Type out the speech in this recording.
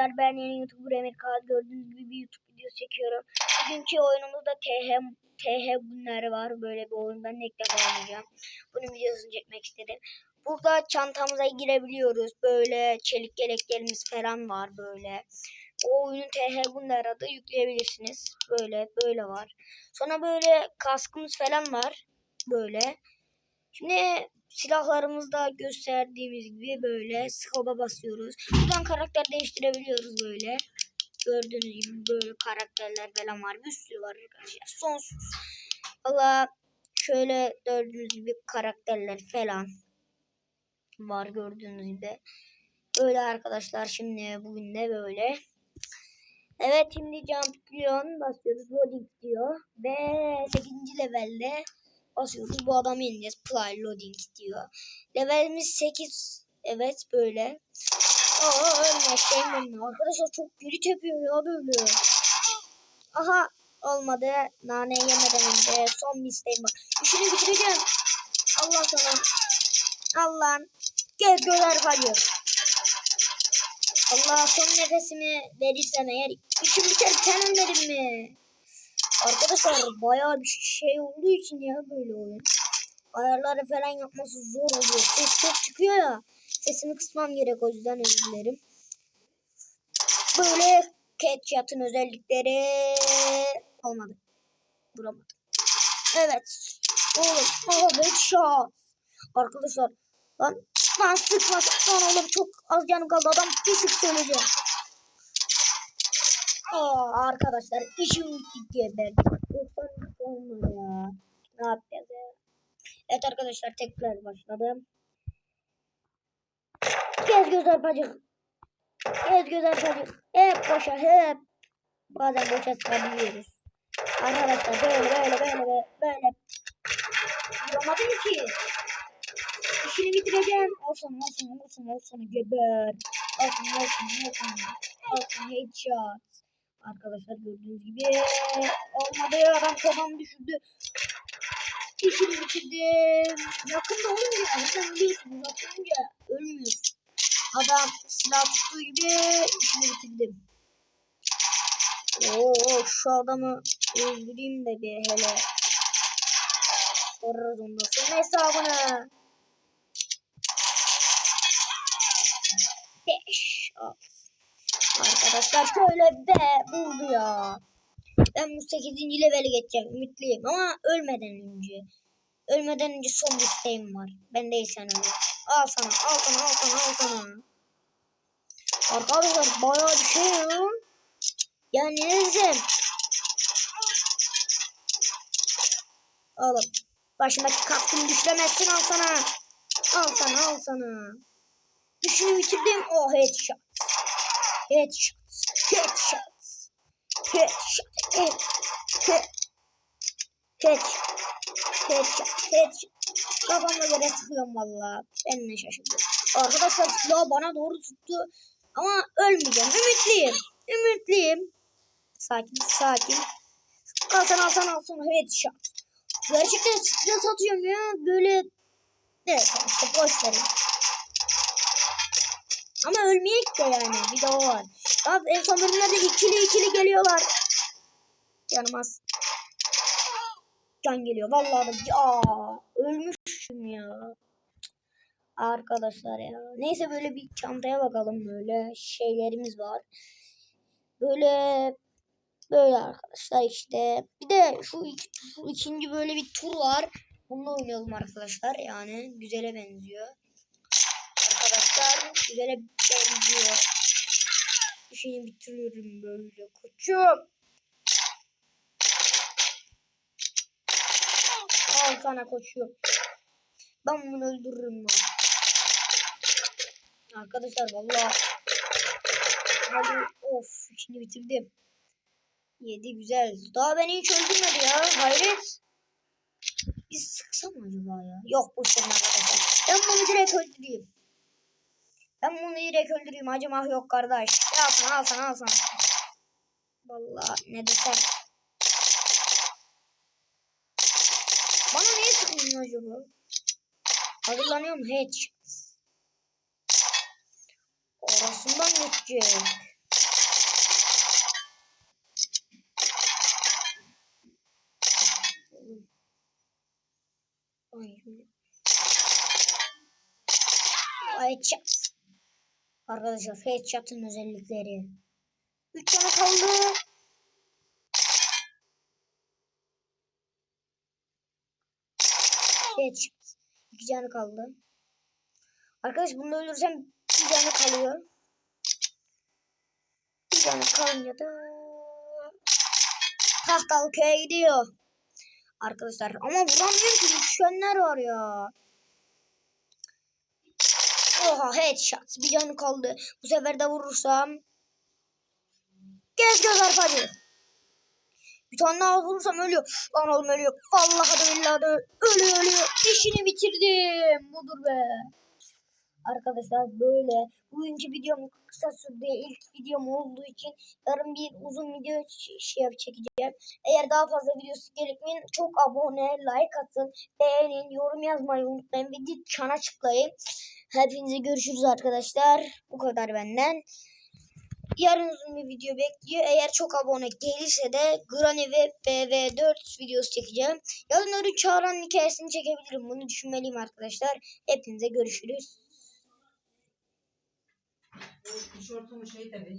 arkadaşlar ben yeni YouTuber Emir Kağıt gördüğünüz gibi bir YouTube videosu çekiyorum. Bugünkü oyunumuzda TH, TH bunlar var böyle bir oyun ben de ilk defa oynayacağım. Bunun videosunu çekmek istedim. Burada çantamıza girebiliyoruz böyle çelik yeleklerimiz falan var böyle. O oyunun TH bunlar adı yükleyebilirsiniz. Böyle böyle var. Sonra böyle kaskımız falan var böyle. Şimdi silahlarımızda gösterdiğimiz gibi böyle scope'a basıyoruz. Buradan karakter değiştirebiliyoruz böyle. Gördüğünüz gibi böyle karakterler falan var. Bir sürü var arkadaşlar. Sonsuz. Valla şöyle gördüğünüz gibi karakterler falan var gördüğünüz gibi. Böyle arkadaşlar şimdi bugün de böyle. Evet şimdi jump Leon basıyoruz. Loading diyor. Ve 8. levelde basıyoruz. Bu adamı yeneceğiz. Play loading diyor. Levelimiz 8. Evet böyle. Aa ölme şeyim ölme. Arkadaşlar çok geri tepiyor ya böyle. Aha olmadı. Nane yemeden önce son bir isteğim var. İşini bitireceğim. Allah sana. Allah'ım. Gel göler hayır. Allah son nefesimi verirsen eğer üçün biter sen ölmedin mi? Arkadaşlar bayağı bir şey olduğu için ya böyle oyun. Ayarları falan yapması zor oluyor. Ses çok çıkıyor ya. Sesimi kısmam gerek o yüzden özür dilerim. Böyle Catchat'ın özellikleri olmadı. Vuramadım. Evet. Oğlum. Aha headshot. Arkadaşlar. Lan, lan sıkma lan oğlum çok az canım kaldı adam bir sık söyleyeceğim. Aa, arkadaşlar işim bitti geberdi. Lütfen olma ya. Ne yapacağız ya? Evet arkadaşlar tekrar başladım. Gez göz arpacık. Gez göz arpacık. Hep boşa hep. Bazen boşa sıkabiliyoruz. Arkadaşlar böyle böyle böyle böyle. böyle. Vuramadım ki. İşini bitireceğim. Olsun olsun olsun olsun geber. Olsun olsun olsun. Olsun headshot. Arkadaşlar gördüğünüz gibi olmadı adam kafam düşürdü. İşini bitirdim. Yakında olunca zaten biliyorsunuz yakında ölmüyor. Adam silah tuttuğu gibi işini bitirdim. Oo şu adamı öldüreyim de bir hele. Sorarız ondan sonra hesabını. Beş. Al. Arkadaşlar şöyle de buldu ya. Ben bu 8. leveli geçeceğim. Ümitliyim ama ölmeden önce. Ölmeden önce son bir var. Ben değil sen öyle. Al sana, al sana, al sana, al sana. Arkadaşlar bayağı bir şey ya. Yani neyse. Oğlum. Başındaki kaskını düşüremezsin al sana. Al sana, al sana. Düşünü bitirdim. Oh headshot. Headshot. Headshot. Headshot. Head. Head. Headshot. Headshot. Headshot. Kafama göre sıkıyorum valla. Ben de şaşırdım. Arkadaşlar silah bana doğru tuttu. Ama ölmeyeceğim. Ümitliyim. Ümitliyim. Sakin sakin. Al sana al sana al sana headshot. Gerçekten stres atıyorum ya. Böyle neyse işte boş verin. Ama ölmeyek de yani. Bir de o var. Abi en son bölümlerde ikili ikili geliyorlar. Yanmaz. Can geliyor. Vallahi da ya ölmüşüm ya. Arkadaşlar ya. Neyse böyle bir çantaya bakalım böyle şeylerimiz var. Böyle böyle arkadaşlar işte. Bir de şu, iki, şu ikinci böyle bir tur var. Bununla oynayalım arkadaşlar. Yani güzele benziyor arkadaşlar güzele benziyor. İşini bitiriyorum böyle koçum. Al sana koçum. Ben bunu öldürürüm. Arkadaşlar valla. Hadi of işini bitirdim. Yedi güzel. Daha beni hiç öldürmedi ya. Hayret. Biz sıksam acaba ya? Yok boşver arkadaşlar. Ben bunu direkt öldüreyim. Ben bunu direkt öldüreyim. Acımak yok kardeş. Al sana al sana. Vallahi ne desem. Bana niye sıkılmıyor acaba? Hazırlanıyorum hiç. Orasından geçecek. Ay. Ay çat. Arkadaşlar headshot'ın özellikleri. 3 tane kaldı. Headshot. 2 canı kaldı. Arkadaş bunu öldürsem bir canı kalıyor. Bir canı kalınca da Tahtalı köye gidiyor. Arkadaşlar ama vuramıyorum ki düşenler var ya. Oha headshot. Bir canı kaldı. Bu sefer de vurursam. Gez göz arpacı. Bir tane daha vurursam ölüyor. Lan oğlum ölüyor. Vallahi de billahi de ölüyor ölüyor. İşini bitirdim. Budur be. Arkadaşlar böyle. Bugünkü videom kısa sürdü. ilk videom olduğu için yarın bir uzun video şey çekeceğim. Eğer daha fazla videosu gerekmeyin çok abone, like atın, beğenin, yorum yazmayı unutmayın. Bir de çana tıklayın. Hepinize görüşürüz arkadaşlar. Bu kadar benden. Yarın uzun bir video bekliyor. Eğer çok abone gelirse de Granny ve BV4 videosu çekeceğim. Yarın öbür Çağrı'nın hikayesini çekebilirim. Bunu düşünmeliyim arkadaşlar. Hepinize görüşürüz. Tişörtümü şey de.